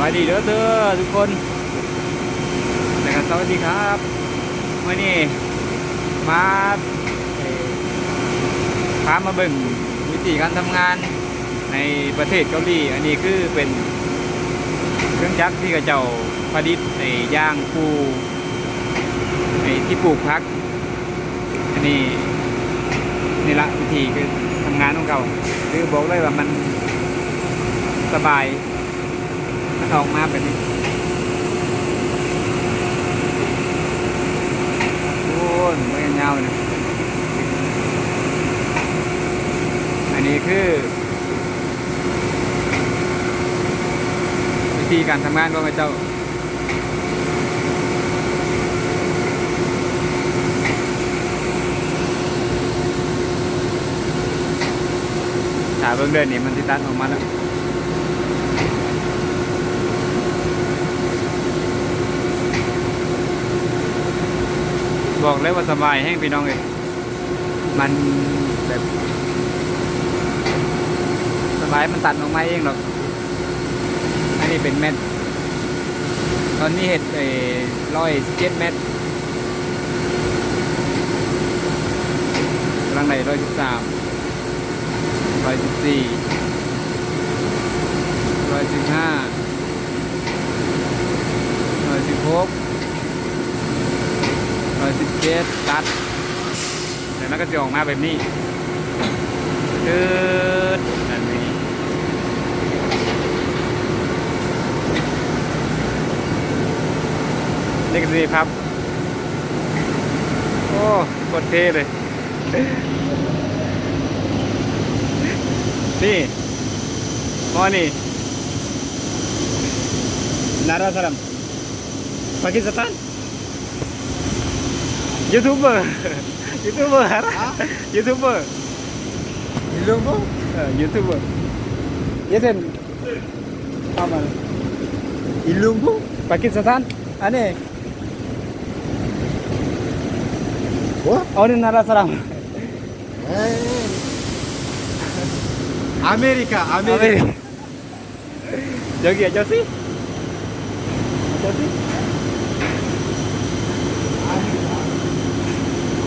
วัสดีเด้อเด้อทุกคนนะครับสวัสดีครับวันนี้มาพามาเบิ่งวิธีการทำงานในประเทศเกาหลี อันนี้คือเป็นเครื่องจักรที่กระเจ้าผลิตในย่างปูในที่ปลูกพัก อันนี้นี่ละวิธีคือทำงานของเขาคือบอกเลยว่ามันสบาย มันออกมาแบบนี้ โอ้ยไม่ยาเลยอันนี้คือ วิธีการทำงานของเจ้าถาเบิ่งเดินนี่มันติดตัดออกมาแล้ว บอกเลยว่าสบายแห้งพี่น้องเลยมันแบบสบายมันตัดออกมาเองหรอกอันนี้เป็นเม็ดตอนนี้เห็ดเอร้อยเจ็ดเม็ดกำลังไหนร้อยสิบสามร้อยสิบสี่ร้อยสิบห้าร้อยสิบหก ร้อยสิบเจ็ดตัดเดี๋ยวมันก็ จะออกมาแบบนี้ตืดแบบนี้นี่ก็สิครับ โอ้โคตรเท่เลย นี่มอนี่นาราสลัมปากีสถาน youtuber YouTuber. Hah? YouTuber. YouTuber? Eh, YouTuber. Ya sen. apa, ilung Ilungku pakai setan aneh. Wah, oh, orang narasaram. Eh. Amerika, Amerika. Jogi aja sih. Aja sih.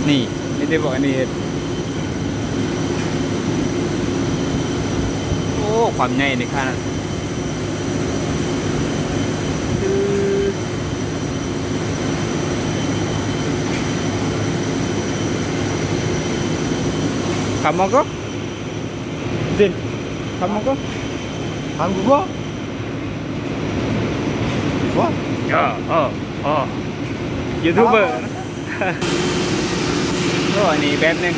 Nih, นี่ได้บอกอันนี้เห็ดโอ้ความใหญ่ในขนาดขับมองก็ดินขับมองก็ Hangugo? Wah? อ๋ออ๋ออ๋อยูทูบเบอร์นะ ก็อันนี้แบบนึง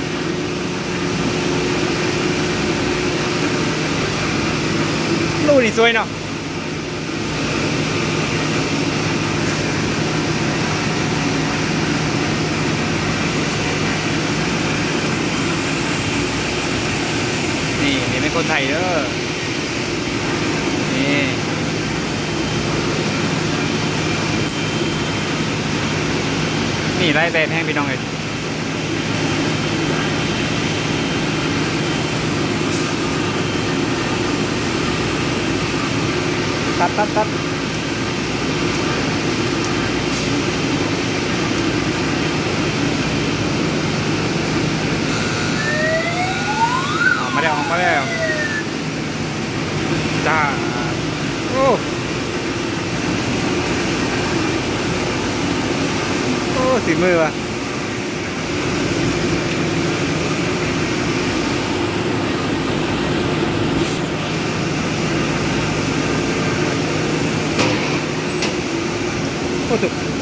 ลูกนี่สวยเนาะนี่นี่เป็นคนไทยเด้อนี่นี่ไล่แบบแห้งพี่น้องเลย ตัดตัดตัดออกมาแล้วออกมาแล้วจ้าโอ้โอ้สีมือว่ะ โอ้ถูก